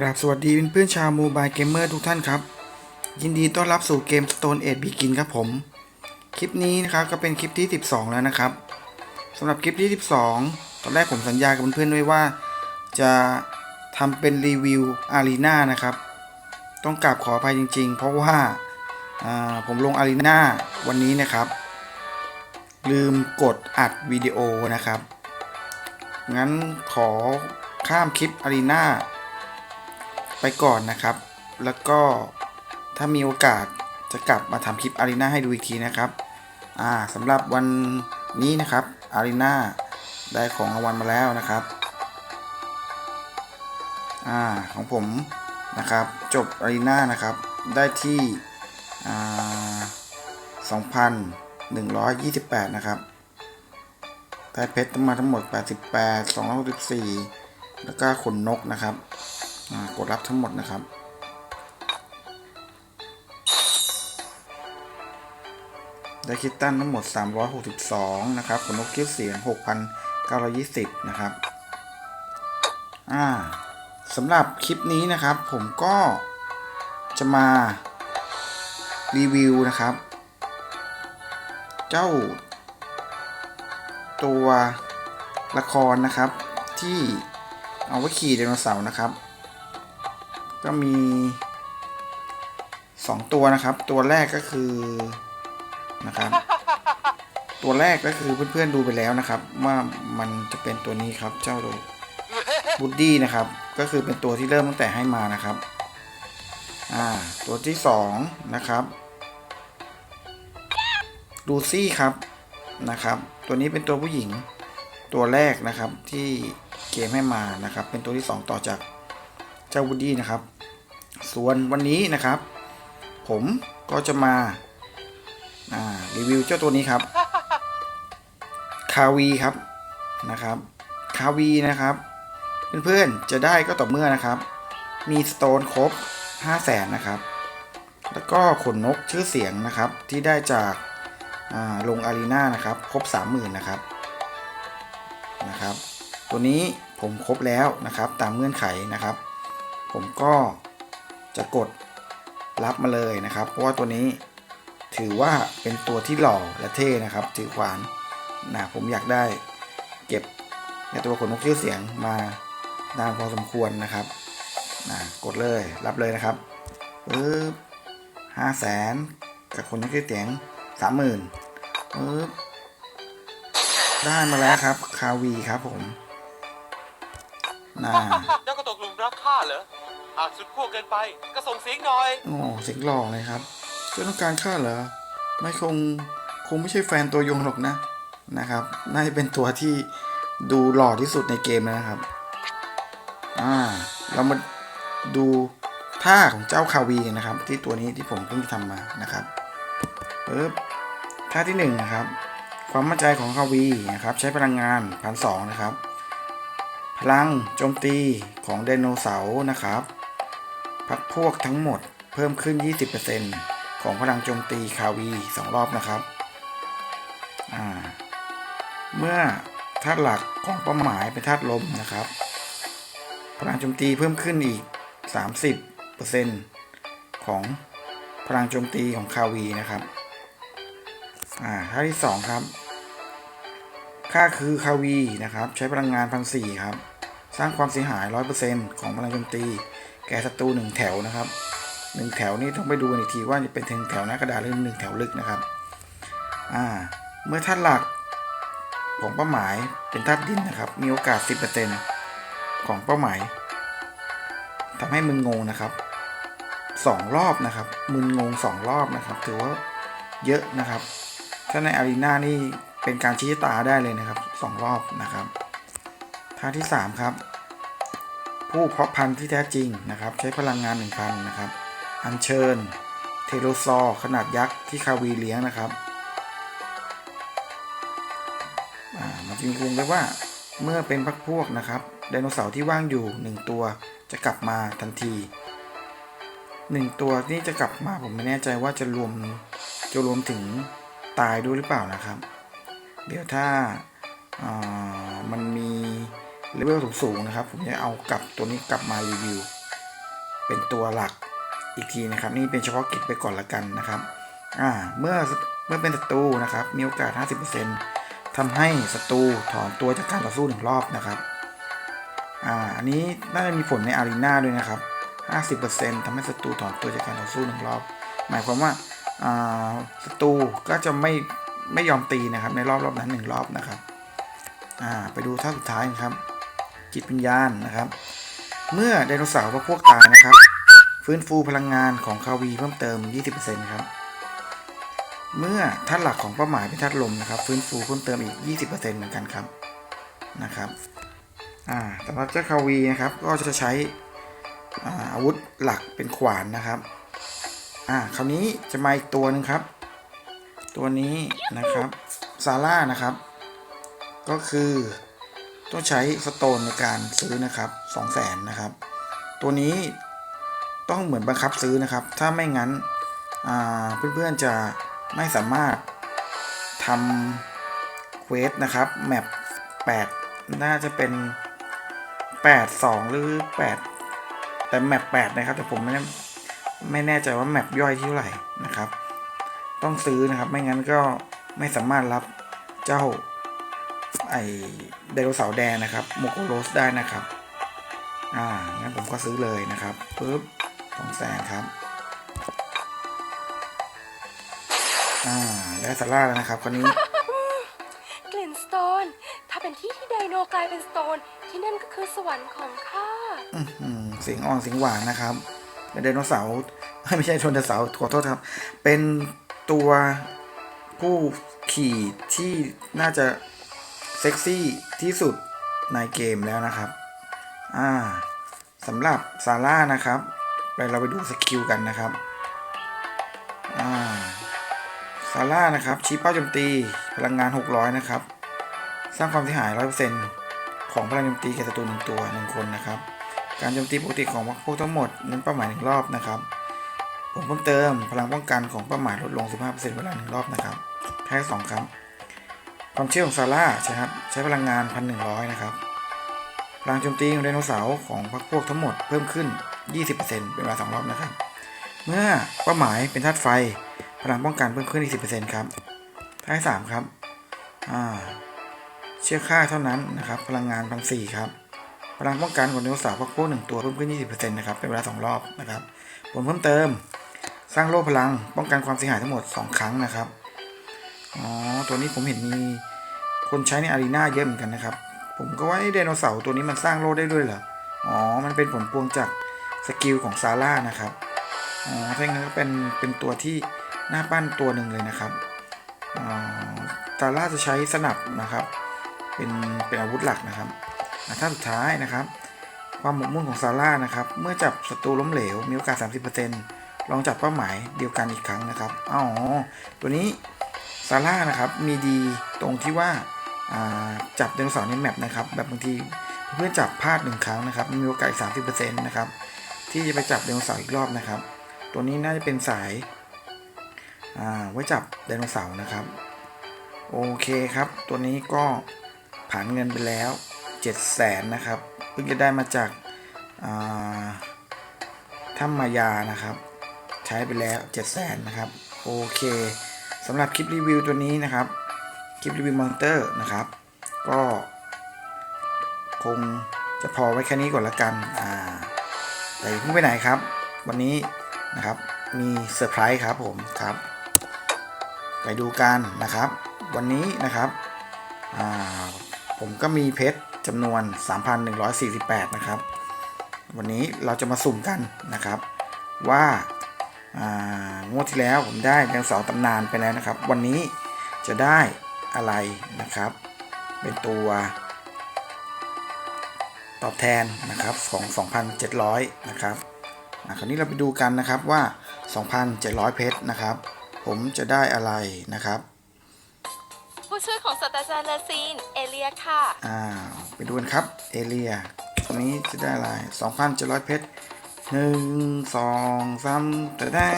ครับสวัสดีเพื่อนๆชาวโมบายเกมเมอร์ทุกท่านครับ ยินดีต้อนรับสู่เกม Stone Age Begin ครับผม คลิปนี้นะครับก็เป็นคลิปที่ 12 แล้วนะครับสำหรับคลิปที่ 12 ตอนแรกผมสัญญากับเพื่อนๆไว้ว่า จะทำเป็นรีวิวอารีนานะครับ ต้องกราบขออภัยจริง ๆ เพราะว่าผมลงอารีนาวันนี้นะครับ ลืมกดอัดวิดีโอนะครับ งั้นขอข้ามคลิปอารีนา ไปก่อนนะครับ แล้วก็ถ้ามีโอกาสจะกลับมาทำคลิปอารีนาให้ดูอีกทีนะครับ อ่าสำหรับวันนี้นะครับอารีนาได้ของรางวัลมาแล้วนะครับ อ่าของผมนะครับ จบอารีนานะครับ ได้ที่อ่า2,128 นะครับได้เพชรมาทั้งหมด 88 264 แล้วก็ขนนกนะครับ กดรับทั้งหมดนะครับ ได้คิตตันทั้งหมด 362 นะครับขนนกคิ้วเสียง 6,920 นะครับ อ่าสำหรับคลิปนี้นะครับ ผมก็จะมารีวิวนะครับ เจ้า ตัวละครนะครับที่เอาไว้ขี่ไดโนเสาร์นะครับ ก็มี 2 ตัวนะครับ ตัวแรกก็คือนะครับ ตัวแรกก็คือเพื่อนๆดูไปแล้วนะครับ ว่ามันจะเป็นตัวนี้ครับเจ้าโดบูดดี้นะครับ ก็คือเป็นตัวที่เริ่มตั้งแต่ให้มานะครับอ่าตัวที่สองนะครับลูซี่ครับนะครับ ตัวนี้เป็นตัวผู้หญิงตัวแรกนะครับที่เกมให้มานะครับ เป็นตัวที่ 2 ต่อจากเจ้าวูดดี้นะครับ ส่วนวันนี้นะครับ ผมก็จะมาารีวิวเจ้าตัวนี้ครับ คาวีครับนะครับ คาวีนะครับ เพื่อนๆจะได้ก็ต่อเมื่อนะครับ มีสโตนครบ 5 0 0แสนนะครับ แล้วก็ขนนกชื่อเสียงนะครับที่ได้จากาลงอารีนานะครับ ครบ 30,000นะครับนะครับ ตัวนี้ผมครบแล้วนะครับ ตามเงื่อนไขนะครับ ผมก็ จะกดรับมาเลยนะครับ เพราะว่าตัวนี้ถือว่าเป็นตัวที่หล่อและเท่นะครับ ถือขวานนะผมอยากได้เก็บในตัวขนนกชื่อเสียงมานานพอสมควรนะครับนะกดเลยรับเลยนะครับปึ๊บห้าแสนกับคนนกชื่อเสียงสามหมื่นปึ๊บได้มาแล้วครับ คาวีครับผมน่าเจ้าก็ตกหลุมรักข้าเหรอ หากสุดขั้วเกินไปก็ส่งเสียงหน่อยโอ้เสียงหล่อเลยครับเจ้าต้องการฆ่าเหรอ ไม่คงคงไม่ใช่แฟนตัวยงหรอกนะนะครับ น่าจะเป็นตัวที่ดูหล่อที่สุดในเกมแล้วนะครับ อ่า เรามาดูท่าของเจ้าคาวีนะครับ ที่ตัวนี้ที่ผมเพิ่งทำมานะครับปึ๊บท่าที่หนึ่งนะครับ ความมั่นใจของคาวีนะครับ ใช้พลังงานพันสองนะครับ พลังโจมตีของไดโนเสาร์นะครับ พักพวกทั้งหมดเพิ่มขึ้น 20%ของพลังโจมตีคาวี2รอบนะครับ เมื่อธาตุหลักของเป้าหมายเป็นธาตุลมนะครับ พลังโจมตีเพิ่มขึ้นอีก 30%ของพลังโจมตีของคาวีนะครับ อ่าท่าที่ 2 ครับ ค่าคือคาวีนะครับ ใช้พลังงานพันสี่ครับ สร้างความเสียหาย 100%ของพลังโจมตี แก่ศัตรูหนึ่งแถวนะครับหนึ่งแถวนี้ต้องไปดูกันอีกทีว่าจะเป็นถึงแถวหน้ากระดาษหรือหนึ่งแถวลึกนะครับอ่าเมื่อธาตุหลักของเป้าหมายเป็นธาตุดินนะครับ มีโอกาส 10%ของเป้าหมายทำให้มึนงงนะครับสองรอบนะครับ มึนงงสองรอบนะครับ ถือว่าเยอะนะครับ ถ้าในอารีนานี่เป็นการชี้ตาได้เลยนะครับสองรอบนะครับท่าที่สามครับ ผู้เพาะพันธุ์ที่แท้จริงนะครับ ใช้พลังงาน 1,000 นะครับ อัญเชิญ เทโลซอร์ขนาดยักษ์ที่คาวีเลี้ยงนะครับอ่ามันจะมีคุงไว้ว่าเมื่อเป็นพักพวกนะครับไดโนเสาร์ที่ว่างอยู่ 1 ตัวจะกลับมาทันที 1 ตัวนี่จะกลับมาผมไม่แน่ใจว่าจะรวมจะรวมถึงตายด้วยหรือเปล่านะครับ เดี๋ยวถ้าอ่ามันมี เลเวลสูงๆนะครับ ผมจะเอากลับตัวนี้กลับมารีวิว เป็นตัวหลักอีกทีนะครับ นี่เป็นเฉพาะกิจไปก่อนละกันนะครับอ่าเมื่อเมื่อเป็นศัตรูนะครับ มีโอกาส 50%ทำให้ศัตรูถอนตัวจากการต่อสู้หนึ่งรอบนะครับอ่าอันนี้น่าจะมีผลในอารีนาด้วยนะครับ 50%ทำให้ศัตรูถอนตัวจากการต่อสู้หนึ่งรอบ หมายความว่าอ่าศัตรูก็จะไม่ไม่ยอมตีนะครับในรอบรอบนั้นหนึ่งรอบนะครับอ่าไปดูท่าสุดท้ายนะครับ จิตวิญญาณนะครับ เมื่อไดโนเสาร์พวกตายนะครับ ฟื้นฟูพลังงานของคาวีเพิ่มเติม 20%ครับ เมื่อธาตุหลักของเป้าหมายเป็นธาตุลมนะครับ ฟื้นฟูเพิ่มเติมอีก 20%เหมือนกันครับนะครับอ่าสำหรับเจ้าคาวีนะครับก็จะใช้อาอาวุธหลักเป็นขวานนะครับอ่าคราวนี้จะมาอีกตัวนึงครับ ตัวนี้นะครับซาร่านะครับ ก็คือ ต้องใช้สโตนในการซื้อนะครับ2 0 0แสนนะครับ ตัวนี้ต้องเหมือนบังคับซื้อนะครับ ถ้าไม่งั้นเพื่อนๆจะไม่สามารถทำเควสนะครับแมป8 น่าจะเป็น 8 2 หรือ 8 แต่แมป8นะครับ แต่ผมไม่แน่ไม่แน่ใจว่าแมปย่อยที่เท่าไหร่นะครับ ต้องซื้อนะครับ ไม่งั้นก็ไม่สามารถรับเจ้า ไอไดโนเสาร์แดงนะครับโมโกโรสได้นะครับ อ่า งั้นผมก็ซื้อเลยนะครับปึ๊บสองแสนครับ อ่า ได้สาร่าแล้วนะครับคนนี้กลิ่นสโตน ถ้าเป็นที่ที่ไดโนกลายเป็นสโตน ที่นั่นก็คือสวรรค์ของข้าอื้อหือเสียงอ่อนเสียงหวานนะครับ เป็นไดโนเสาร์ไม่ใช่ชนไดโนเสาร์ขอโทษครับ เป็นตัวผู้ขี่ที่น่าจะเซ็กซี่ที่สุดในเกมแล้วนะครับ อ่าสำหรับซาร่านะครับไปเราไปดูสกิลกันนะครับ อ่าซาร่านะครับชี้เป้าโจมตีพลังงาน 600 นะครับ สร้างความเสียหาย 100%ของพลังโจมตีแก่ศัตรูหนึ่งตัวหนึ่งคนนะครับ การโจมตีปกติของพวกทั้งหมดเน้นเป้าหมายหนึ่งรอบนะครับ ผมเพิ่มเติมพลังป้องกันของเป้าหมายลดลง 15%เวลาหนึ่งรอบนะครับแค่สองครั้ง ความเชื่อของซาร่าใช่ครับใช้พลังงาน 1,100 นะครับพลังโจมตีของไดโนเสาร์ของพรรคพวกทั้งหมดเพิ่มขึ้น 20%เป็นเวลาสองรอบนะครับ เมื่อเป้าหมายเป็นธาตุไฟ พลังป้องกันเพิ่มขึ้น 20%ครับท่าที่สามครับอ่าเชื่อค่าเท่านั้นนะครับ พลังงานพันสี่ครับพลังป้องกันของไดโนเสาร์พวกพวกหนึ่งตัวเพิ่มขึ้น 20%นะครับเป็นเวลา2รอบนะครับผลเพิ่มเติม สร้างโล่พลังป้องกันความเสียหายทั้งหมด 2 ครั้งนะครับ อ๋อ ตัวนี้ผมเห็นมีคนใช้ในอารีนาเยอะเหมือนกันนะครับ ผมก็ว่าไอ้ไดโนเสาร์ตัวนี้มันสร้างโล่ได้ด้วยเหรอ อ๋อ มันเป็นผลพวงจากสกิลของซาร่านะครับ อ๋อถ้างนั้นก็เป็นเป็นตัวที่น่าปั้นตัวหนึ่งเลยนะครับ อ๋อ ซาร่าจะใช้สนับนะครับ เป็นเป็นอาวุธหลักนะครับอะท่าสุดท้ายนะครับ ความหมกมุ่นของซาร่านะครับ เมื่อจับศัตรูล้มเหลวมีโอกาส 30%ลองจับเป้าหมายเดียวกันอีกครั้งนะครับ อ๋อ ตัวนี้ ซาร่านะครับมีดีตรงที่ว่าาจับไดโนเสาร์ในแมปนะครับแบบบางทีเพื่อนจับพลาดหนึ่งครั้งนะครับมีโอกาส30%นะครับที่จะไปจับไดโนเสาร์อีกรอบนะครับ ตัวนี้น่าจะเป็นสายอ่าไว้จับไดโนเสาร์นะครับ โอเคครับ ตัวนี้ก็ผ่านเงินไปแล้ว7 0 0แสนนะครับเพิ่งจะได้มาจากอ่าถ้ำมายานะครับ ใช้ไปแล้ว 7 0 0แสนนะครับ โอเค สำหรับคลิปรีวิวตัวนี้นะครับ คลิปรีวิวมอนเตอร์นะครับ ก็คงจะพอไว้แค่นี้ก่อนละกันอ่าแต่ย่าเพิ่งไปไหนครับ วันนี้นะครับมีเซอร์ไพรส์ครับผมครับ ไปดูกันนะครับ วันนี้นะครับอ่าผมก็มีเพชรจำนวน 3,148 นะครับ วันนี้เราจะมาสุ่มกันนะครับ ว่า งวดที่แล้วผมได้ไดโนเสาร์ตำนานไปแล้วนะครับ วันนี้จะได้อะไรนะครับ เป็นตัวตอบแทนนะครับของ 2,700 นะครับอะคราวนี้เราไปดูกันนะครับว่า 2,700 เพชรนะครับ ผมจะได้อะไรนะครับ ผู้ช่วยของศาสตราจารย์นาซีนเอเลียค่ะ อ่า ไปดูกันครับ เอเลียตรงนี้จะได้อะไร 2,700 เพชร หนึ่งสองสามแต่ได้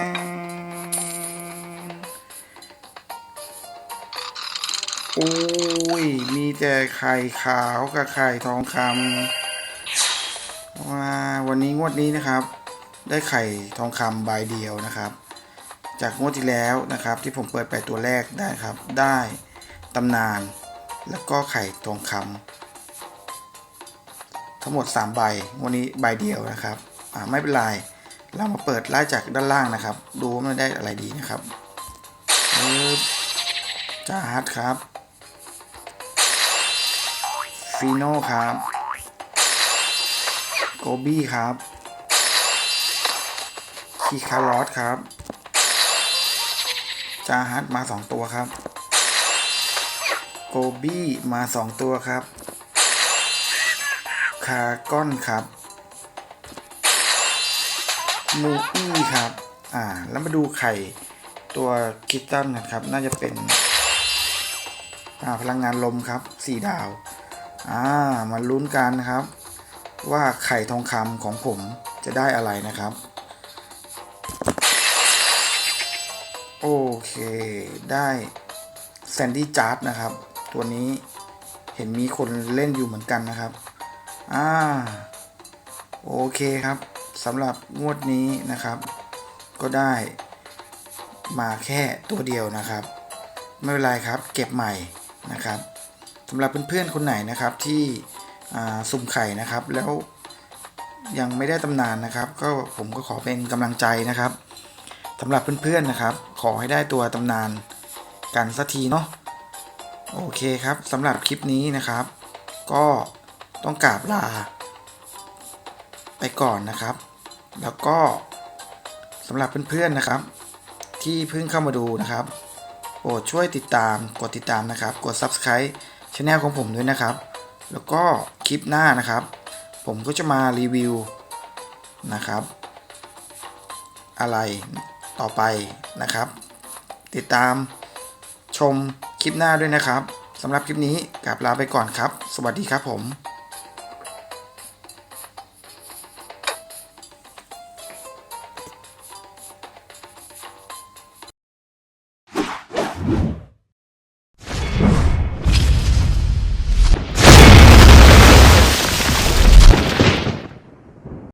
อุ้ย มีแต่ไข่ขาวกับไข่ทองคำว่าวันนี้งวดนี้นะครับ ได้ไข่ทองคำใบเดียวนะครับ จากงวดที่แล้วนะครับ ที่ผมเปิดไปตัวแรกได้ครับ ได้ตำนานแล้วก็ไข่ทองคำทั้งหมด 3 ใบงวันนี้ใบเดียวนะครับ อ่าไม่เป็นไร เรามาเปิดไล่จากด้านล่างนะครับ ดูว่ามันได้อะไรดีนะครับจาฮัทครับ ฟีโน่ครับ โกบี้ครับ คีคารอสครับ จาฮัทมาสองตัวครับ โกบี้มาสองตัวครับ คาก้อนครับ มูอี้ครับ อ่า แล้วมาดูไข่ตัวคิตตันนะครับ น่าจะเป็น อ่า พลังงานลมครับสี่ดาว อ่า มาลุ้นกันนะครับ ว่าไข่ทองคำของผมจะได้อะไรนะครับ โอเค ได้แซนดี้จาร์ดนะครับ ตัวนี้เห็นมีคนเล่นอยู่เหมือนกันนะครับ อ่า โอเคครับ สำหรับงวดนี้นะครับ ก็ได้มาแค่ตัวเดียวนะครับ ไม่เป็นไรครับเก็บใหม่นะครับสำหรับเพื่อนๆคนไหนนะครับที่สุ่มไข่นะครับ แล้วยังไม่ได้ตำนานนะครับ ก็ผมก็ขอเป็นกำลังใจนะครับสำหรับเพื่อนๆนะครับ ขอให้ได้ตัวตำนานกันสักทีเนาะโอเคครับสำหรับคลิปนี้นะครับ ก็ต้องกราบลา ไปก่อนนะครับ แล้วก็สำหรับเพื่อนๆนะครับ ที่เพิ่งเข้ามาดูนะครับโปรดช่วยติดตามกดติดตามนะครับ กด Subscribe ช anel ของผมด้วยนะครับ แล้วก็คลิปหน้านะครับ ผมก็จะมารีวิวนะครับ อะไรต่อไปนะครับ ติดตามชมคลิปหน้าด้วยนะครับสำหรับคลิปนี้กลับลาไปก่อนครับ สวัสดีครับผม